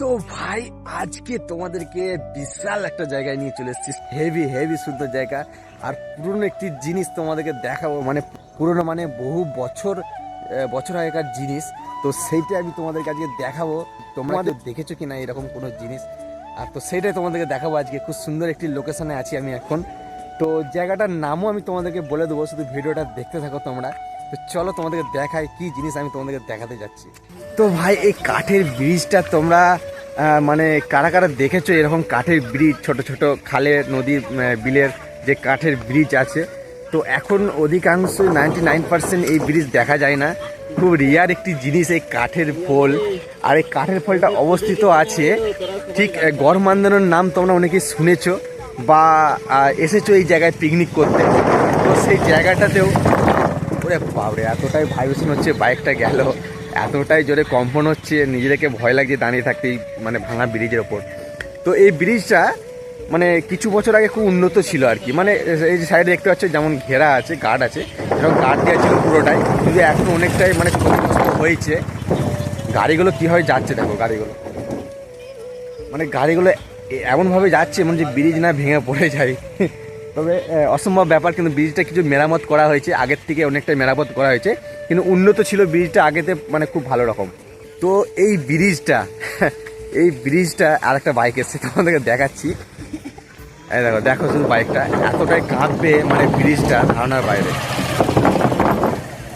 তো ভাই আজকে তোমাদেরকে বিশাল একটা জায়গায় নিয়ে চলে এসেছি। হেভি হেভি সুন্দর জায়গা। আর পুরনো একটি জিনিস তোমাদেরকে দেখাবো মানে পুরনো মানে বহু বছর বছর আগেকার জিনিস। তো সেইটা আমি তোমাদেরকে আজকে দেখাবো। তোমরা তো কি না এরকম কোনো জিনিস? আর তো সেইটাই তোমাদেরকে দেখাবো আজকে। খুব সুন্দর একটি লোকেশনে আছি আমি এখন। তো জায়গাটার নামও আমি তোমাদেরকে বলে দেবো শুধু ভিডিওটা দেখতে থাকো তোমরা। তো চলো তোমাদেরকে দেখাই কি জিনিস আমি তোমাদেরকে দেখাতে যাচ্ছি। তো ভাই, এই কাঠের ব্রিজটা তোমরা মানে কারা কারা দেখেছ এরকম কাঠের ব্রিজ, ছোট ছোট খালে, নদীর বিলের যে কাঠের ব্রিজ আছে? তো এখন অধিকাংশ নাইনটি নাইন পার্সেন্ট এই ব্রিজ দেখা যায় না। খুব রিয়ার একটি জিনিস এই কাঠের ফল। আর এই কাঠের ফলটা অবস্থিত আছে, ঠিক গড়মান্দানোর নাম তোমরা অনেকে শুনেছো বা এসেছ এই জায়গায় পিকনিক করতে। তো সেই জায়গাটাতেও ওরে বাবরে এতটাই ভাইব্রেশন হচ্ছে বাইকটা গেল। এতটাই জোরে কম্পন হচ্ছে, নিজেদেরকে ভয় লাগছে দাঁড়িয়ে থাকতে মানে ভাঙা ব্রিজের ওপর। তো এই ব্রিজটা মানে কিছু বছর আগে খুব উন্নত ছিল আর কি। মানে এই যে সাইডে দেখতে পাচ্ছ, যেমন ঘেরা আছে, গার্ড আছে, এরকম গার্ড দেওয়া ছিল পুরোটাই। কিন্তু এখন অনেকটাই মানে ক্ষতিগ্রস্ত হয়েছে। গাড়িগুলো কীভাবে যাচ্ছে দেখো, গাড়িগুলো। মানে গাড়িগুলো এমনভাবে যাচ্ছে মানে যে ব্রিজ না ভেঙে পড়ে যায়। তবে অসম্ভব ব্যাপার, কিন্তু ব্রিজটা কিছু মেরামত করা হয়েছে। আগের থেকে অনেকটাই মেরামত করা হয়েছে। কিন্তু উন্নত ছিল ব্রিজটা আগেতে মানে খুব ভালো রকম। তো এই ব্রিজটা এই ব্রিজটা আর একটা বাইক এসছে, তোমাদেরকে দেখাচ্ছি। দেখো দেখো শুধু বাইকটা এতটাই কাঁপবে মানে ব্রিজটা ধারণার বাইরে।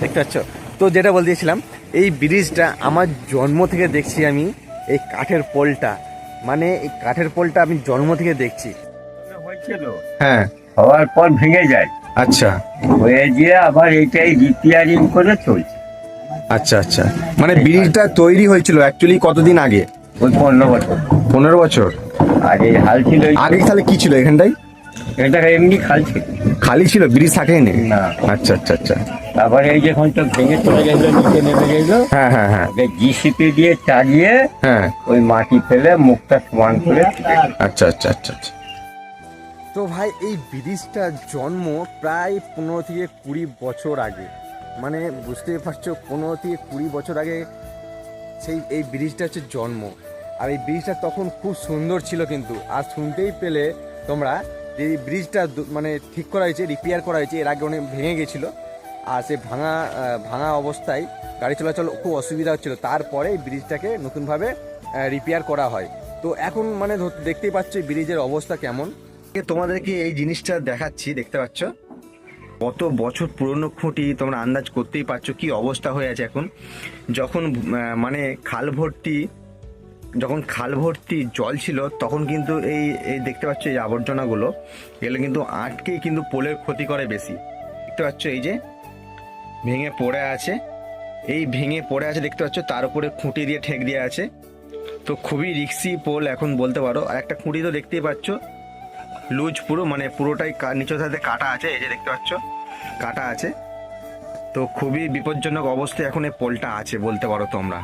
দেখতে পাচ্ছ? তো যেটা বলতেছিলাম এই ব্রিজটা আমার জন্ম থেকে দেখছি আমি এই কাঠের পোলটা। মানে এই কাঠের পোলটা আমি জন্ম থেকে দেখছি। হ্যাঁ। হওয়ার পর ভেঙে যায়। আচ্ছা। হয়ে গিয়ে আবার এটাই রিপেয়ারিং করে চলছে। আচ্ছা আচ্ছা। মানে ব্রিজটা তৈরি হয়েছিল অ্যাকচুয়ালি কতদিন আগে? ওই পনেরো বছর। পনেরো বছর? এই হাল ছিল আগে তাহলে কি ছিল এখানটাই এটা এমনি খাল ছিল। খালি ছিল ব্রিজ থাকেই নি। না আচ্ছা আচ্ছা আচ্ছা। তারপরে এই যখন তো ভেঙে চলে গেল নিচে নেমে গেল হ্যাঁ হ্যাঁ হ্যাঁ। জিসিপি দিয়ে চালিয়ে হ্যাঁ। ওই মাটি ফেলে মুখটা সমান করে আচ্ছা আচ্ছা আচ্ছা আচ্ছা। তো ভাই, এই ব্রিজটার জন্ম প্রায় পনেরো থেকে কুড়ি বছর আগে। মানে বুঝতেই পারছ, পনেরো থেকে কুড়ি বছর আগে সেই, এই ব্রিজটা হচ্ছে জন্ম। আর এই ব্রিজটা তখন খুব সুন্দর ছিল কিন্তু। আর শুনতেই পেলে তোমরা যে এই ব্রিজটা মানে ঠিক করা হয়েছে রিপেয়ার করা হয়েছে, এর আগে অনেক ভেঙে গেছিল। আর সে ভাঙা ভাঙা অবস্থায় গাড়ি চলাচল খুব অসুবিধা হচ্ছিল। তারপরে এই ব্রিজটাকে নতুনভাবে রিপেয়ার করা হয়। তো এখন মানে দেখতেই পাচ্ছ ব্রিজের অবস্থা কেমন। তোমাদেরকে এই জিনিসটা দেখাচ্ছি, দেখতে পাচ্ছ? কত বছর পুরনো খুঁটি তোমরা আন্দাজ করতেই পারছ কি অবস্থা হয়ে আছে এখন। যখন মানে খাল ভর্তি, যখন খাল ভর্তি জল ছিল, তখন কিন্তু এই এই দেখতে পাচ্ছ এই আবর্জনাগুলো, এগুলো কিন্তু আটকেই কিন্তু পোলের ক্ষতি করে বেশি। দেখতে পাচ্ছ এই যে, ভেঙে পড়ে আছে। এই ভেঙে পড়ে আছে দেখতে পাচ্ছ, তার উপরে খুঁটি দিয়ে ঠেক দিয়ে আছে। তো খুবই রিক্সি পোল এখন বলতে পারো। আর একটা খুঁটি তো দেখতেই পাচ্ছ লুজ পুরো মানে পুরোটাই নিচের সাথে কাটা আছে, এই যে দেখতে পাচ্ছ, কাটা আছে। তো খুবই বিপজ্জনক অবস্থায় এখন এই পোলটা আছে বলতে পারো তোমরা।